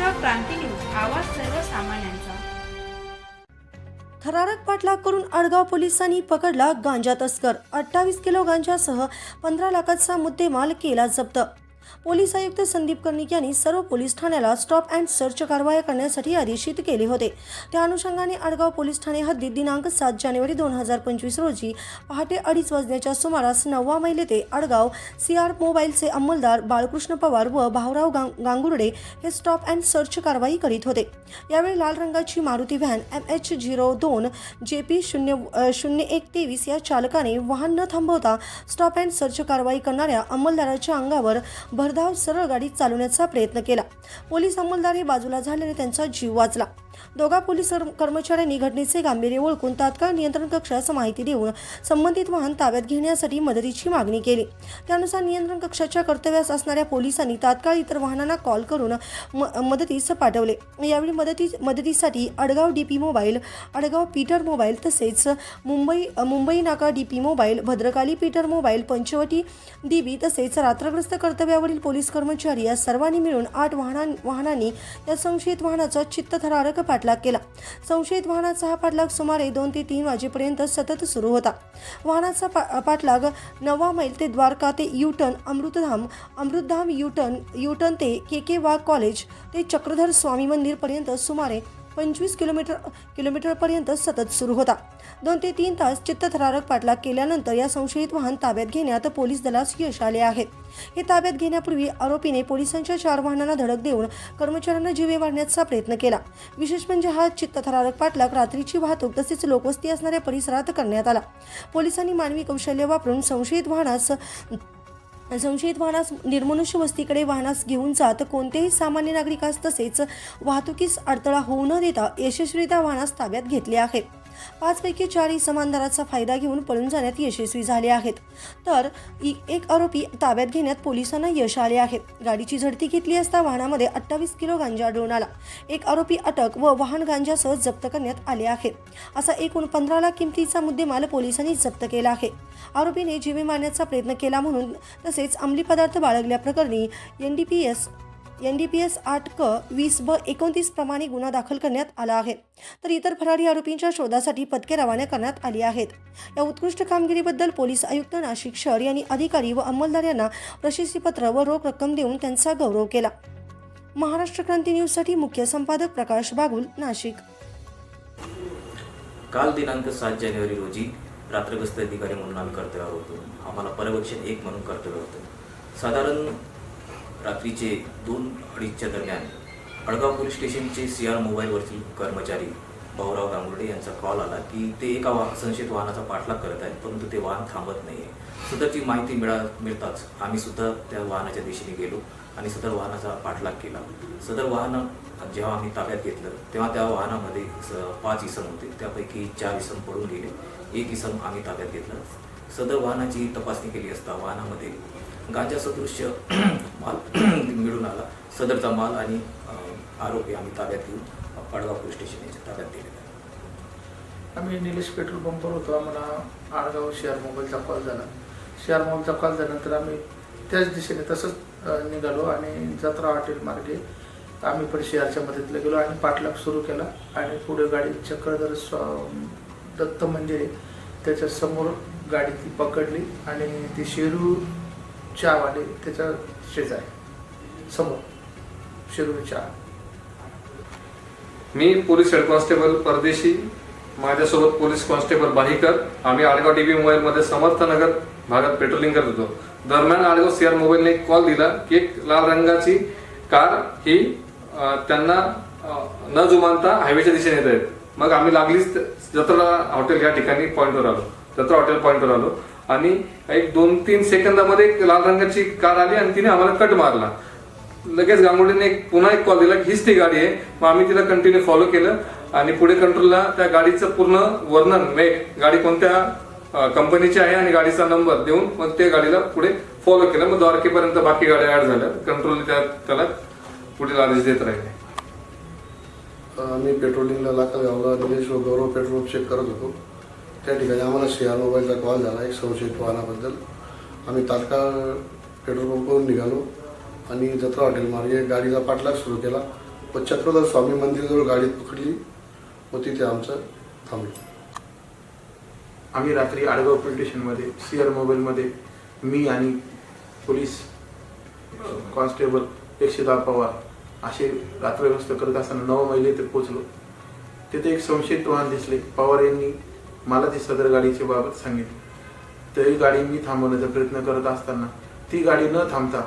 Maharashtra Kranti news आवाज सर्वसामान्यांचा. थरारक पाठलाग करून अडगाव पोलिसांनी पकडला गांजा तस्कर. अठ्ठावीस किलो गांजासह पंधरा लाखाचा मुद्देमाल केला जप्त. पोलीस आयुक्त संदीप कर्णिक यांनी सर्व पोलीस ठाण्याला स्टॉप अँड सर्च कारवाया करण्यासाठी आदेशित केले होते. त्या अनुषंगाने आडगाव पोलीस ठाणे हद्दीत दिनांक सात जानेवारी दोन हजार पंचवीस रोजी पहाटे अडीच वाजण्याच्या सुमारास नववा महिले ते आडगाव सी आर मोबाईलचे अंमलदार बाळकृष्ण पवार व भाऊराव गांग गांगुर्डे हे स्टॉप अँड सर्च कारवाई करीत होते. यावेळी लाल रंगाची Maruti van M H zero दोन जे पी शून्य शून्य एक तेवीस या चालकाने वाहन न थांबवता स्टॉप अँड सर्च कारवाई करणाऱ्या अंमलदाराच्या अंगावर भरधाव सरळ गाडी चालवण्याचा प्रयत्न केला. पोलीस अंमलदार हे बाजूला झाल्याने त्यांचा जीव वाचला. दोघा पोलीस कर्म- कर्मचाऱ्यांनी घटनेचे गांभीर्य ओळखून तात्काळ नियंत्रण कक्षास माहिती देऊन संबंधित वाहन ताब्यात घेण्यासाठी मदतीची मागणी केली. त्यानुसार नियंत्रण कक्षाच्या कर्तव्यास असणाऱ्या पोलिसांनी तात्काळ इतर वाहनांना कॉल करून म- मदतीस पाठवले. यावेळी मदती मदतीसाठी Adgaon D P mobile Adgaon Peter mobile तसेच मुंबई मुंबई नाका D P mobile Bhadrakali Peter mobile Panchavati D B तसेच रात्रग्रस्त कर्तव्यावरील पोलीस कर्मचारी या सर्वांनी मिळून आठ वाहनां वाहनांनी या संशयित वाहनाचा चित्तथरारक पाठलाग केला. संशयित वाहनाचा हा पाठलाग सुमारे दोन ते तीन वाजेपर्यंत सतत सुरू होता. वाहनाचा पा पाठलाग नवा मैल ते द्वारका ते U turn Amrutdham Amrutdham U turn U turn ते के के वाघ कॉलेज ते चक्रधर स्वामी मंदिरपर्यंत सुमारे पंचवीस किलोमीटर किलोमीटरपर्यंत सतत सुरू होता. दोन ते तीन तास चित्तथरारक पाठलाग केल्यानंतर या संशयित वाहन ताब्यात घेण्यात पोलीस दलास यश आले आहे. हे ताब्यात घेण्यापूर्वी आरोपीने पोलिसांच्या चार वाहनांना धडक देऊन कर्मचाऱ्यांना जीवे मारण्याचा प्रयत्न केला. विशेष म्हणजे हा चित्तथरारक पाठलाग रात्रीची वाहतूक तसेच लोकवस्ती असणाऱ्या परिसरात करण्यात आला. पोलिसांनी मानवी कौशल्य वापरून संशयित वाहनास संशयित वाहनास निर्मनुष्य वस्तीकडे वाहनास घेऊन जात कोणतेही सामान्य नागरिकास तसेच वाहतुकीस अडथळा होऊ न देता यशस्वीरित्या वाहनास ताब्यात घेतले आहे. पाचपैकी चार समानदाराचा फायदा घेऊन पळून जाण्यात यशस्वी झाले आहेत. तर इ- एक आरोपी ताब्यात घेण्यात पोलिसांना यश आले आहे. गाडीची झडती घेतली असता वाहनामध्ये अठ्ठावीस किलो गांजा आढळून आला. एक आरोपी अटक व वाहन गांजासह जप्त करण्यात आले आहे. असा एकूण पंधरा लाख किमतीचा मुद्देमाल पोलिसांनी जप्त केला आहे. आरोपीने जीवे मारण्याचा प्रयत्न केला म्हणून तसेच अंमली पदार्थ बाळगल्याप्रकरणी N D P S N D P S आठ क वीस ब एकोणतीस प्रमाणे गुन्हा दाखल करण्यात आला आहे. तर इतर फरारी आरोपींच्या शोधासाठी पथके रवाना करण्यात आली आहेत. या उत्कृष्ट कामगिरीबद्दल पोलीस आयुक्त नाशिक शहर यांनी अधिकारी व अंमलदार यांना प्रशस्तीपत्र व रोख रक्कम देऊन त्यांचा गौरव केला. महाराष्ट्र क्रांती न्यूजसाठी मुख्य संपादक प्रकाश बागुल नाशिक. काल दिनांक सात जानेवारी रोजी रात्रग्रस्त अधिकारी म्हणून आम्ही कर्तव्यावर होतो. आम्हाला पर्यवेक्षण एक म्हणून कर्तव्य होतं. साधारण रात्रीचे दोन अडीचच्या दरम्यान अडगाव पोलीस स्टेशनचे सी आर मोबाईलवरती कर्मचारी भाऊराव गांगुर्डे यांचा कॉल आला की ते एका वा संशयित वाहनाचा पाठलाग करत आहेत परंतु ते वाहन थांबत नाही आहे सदरची माहिती मिळा मिळताच आम्ही सुद्धा त्या वाहनाच्या दिशेने गेलो आणि सदर वाहनाचा पाठलाग केला. सदर वाहन जेव्हा आम्ही ताब्यात घेतलं तेव्हा त्या वाहनामध्ये स- पाच इसम होते. त्यापैकी चार इसम पडून गेले. एक इसम आम्ही ताब्यात घेतलं. सदर वाहनाची तपासणी केली असता वाहनामध्ये गांजा सदृश्य माल मिळून आला. सदरचा माल आणि आरोपी आम्ही ताब्यात घेऊन पाडगाव पोलीस स्टेशन याच्या ताब्यात दिलेला आम्ही निलेश पेट्रोल पंपवर होतो. आम्हाला आडगाव शेअर मोबाईलचा कॉल झाला. शेअर मोबाईलचा कॉल झाल्यानंतर आम्ही त्याच दिशेने तसंच निघालो आणि जत्रा हॉटेल मार्गे आम्ही पण शेअरच्या मदतीला गेलो आणि पाठलाग सुरू केला आणि पुढे गाडी चक्रधर स्वा दत्त मंदिर आहे त्याच्यासमोर गाडी ती पकडली आणि ती शेरू वाले त्याच्या शेजारी समोर शेरू चहा मी पोलीस हेड कॉन्स्टेबल परदेशी माझ्यासोबत पोलीस कॉन्स्टेबल बाहीकर आम्ही आडगाव टीव्ही मोबाईलमध्ये समर्थनगर भागात पेट्रोलिंग करत होतो. दरम्यान आडगाव सीआर मोबाईलने एक कॉल दिला की एक लाल रंगाची कार ही त्यांना न जुमानता हायवेच्या दिशेने येत आहेत मग आम्ही लागलीच जत्रा हॉटेल या ठिकाणी पॉईंटवर आलो. जत्रा हॉटेल पॉईंटवर आलो. आणि एक दोन तीन सेकंदामध्ये एक लाल रंगाची कार आली आणि तिने आम्हाला कट मारला. लगेच गांगुडीने एक पुन्हा एक कॉल दिला की हीच ती गाडी आहे. मग आम्ही तिला कंटिन्यू फॉलो केलं आणि पुढे कंट्रोलला त्या गाडीचं पूर्ण वर्णन मेक गाडी कोणत्या कंपनीची आहे आणि गाडीचा नंबर देऊन मग त्या गाडीला पुढे फॉलो केलं. मग द्वारकेपर्यंत बाकी गाड्या ऍड झाल्या. कंट्रोल त्या त्याला पुढील आदेश देत राहिले. आम्ही पेट्रोलिंगला लाकडगावला निलेश व गौरव पेट्रोल चेक करत होतो. त्या ठिकाणी आम्हाला शेअर मोबाईलचा कॉल झाला एक संशयित वाहनाबद्दल आम्ही तात्काळ पेट्रोल पंपवरून निघालो आणि जत्रा हॉटेल मार्गे गाडीचा पाठलाग सुरू केला. व चक्रधर स्वामी मंदिराजवळ गाडी पकडली. व तिथे आमचं थांबलं. आम्ही रात्री आडगाव पोलीस स्टेशनमध्ये सी आर मोबाईलमध्ये मी आणि पोलीस कॉन्स्टेबल एकशे दहा पवार असे रात्र व्यवस्था करत असताना नऊ महिने ते पोचलो तिथे एक संशयित वाहन दिसले. पवार यांनी मला ती सदर गाडीच्या बाबत सांगितली. तरी गाडी मी थांबवण्याचा प्रयत्न करत असताना ती गाडी न थांबता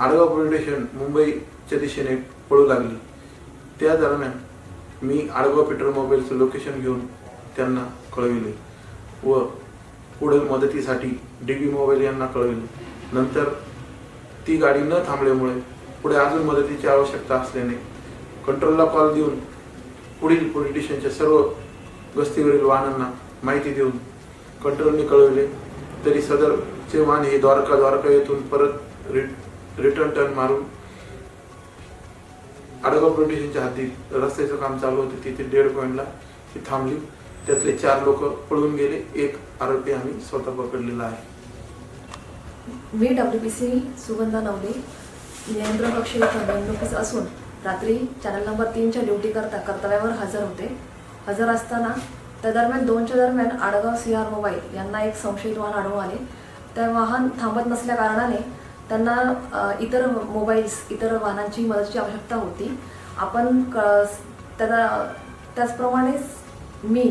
आडगाव पोलीस स्टेशन मुंबईच्या दिशेने पळू लागली. त्या दरम्यान मी आडगाव पेट्रोल मोबाईलचं लोकेशन घेऊन त्यांना कळविले व पुढील मदतीसाठी डी बी मोबाईल यांना कळविले. नंतर ती गाडी न थांबल्यामुळे पुढे अजून मदतीची आवश्यकता असल्याने कंट्रोलला कॉल देऊन पुढील पोलीस स्टेशनच्या सर्व गस्तीवरील वाहनांना माहिती देऊन कंट्रोलने कळवले. तरी सदरचे वाहन हे द्वारका द्वारका येथून परत रिट रिटर्न टर्न मारून आडगाव प्रोटेशनच्या हद्दीत रस्त्याचं काम चालू होते. तिथे डेड पॉईंटला ती थांबली. त्यातले चार लोक पळून गेले. एक आरोपी आम्ही स्वतः पकडलेला आहे. मी W P C Sugandha Navale नियंत्रण कक्ष इथं असून रात्री चॅनल नंबर तीनच्या ड्युटी करता कर्तव्यावर हजर होते. हजर असताना त्या दरम्यान दोनच्या दरम्यान आडगाव सी आर मोबाईल यांना एक संशयित वाहन आढळून आले. त्या वाहन थांबत नसल्या कारणाने त्यांना इतर मोबाईल्स इतर वाहनांची मदतीची आवश्यकता होती. आपण क त्याला त्याचप्रमाणेच मी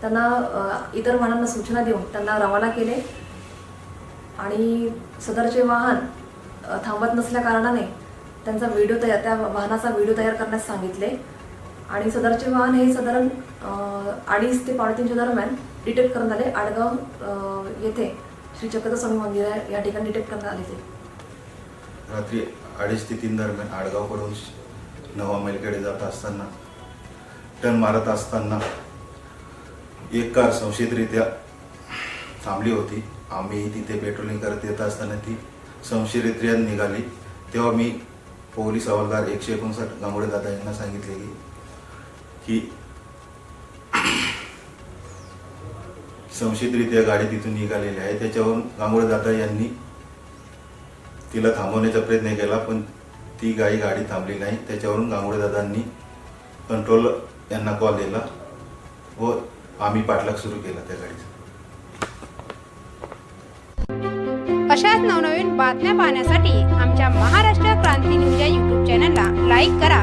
त्यांना इतर वाहनांना सूचना देऊन त्यांना रवाना केले. आणि सदरचे वाहन थांबत नसल्या कारणाने त्यांचा व्हिडिओ तयार त्या वाहनाचा व्हिडिओ तयार करण्यास सांगितले. आणि सदरचे वाहन हे साधारण अडीच ते पावणेतीनच्या दरम्यान डिटेक्ट करण्यात आले. आडगाव येथे श्री चक्रधर स्वामी मंदिर आहे. या ठिकाणी डिटेक्ट करण्यात आले ते. रात्री अडीच ते तीन दरम्यान आडगावकडून नवा मैलकडे जात असताना टर्न मारत असताना एक कार संशयितरित्या थांबली होती. आम्ही तिथे पेट्रोलिंग करत येत असताना ती संशयितरित्या निघाली. तेव्हा मी पोलीस हवालदार एकशे एकोणसाठ गांगोडे दादा यांना सांगितले की की संशयितरित्या गाडी तिथून निघालेली आहे. त्याच्यावरून गांगोडे दादा यांनी तिला थांबवण्याचा प्रयत्न केला पण ती गाडी गाडी थांबली नाही. त्याच्यावरून गांगुडे दादांनी कंट्रोल यांना कॉल दिला व आम्ही पाठलाग सुरू केला त्या गाडीचा. अशाच नवनवीन बातम्या पाहण्यासाठी आमच्या महाराष्ट्र क्रांती न्यूज या यूट्यूब चॅनलला लाईक करा.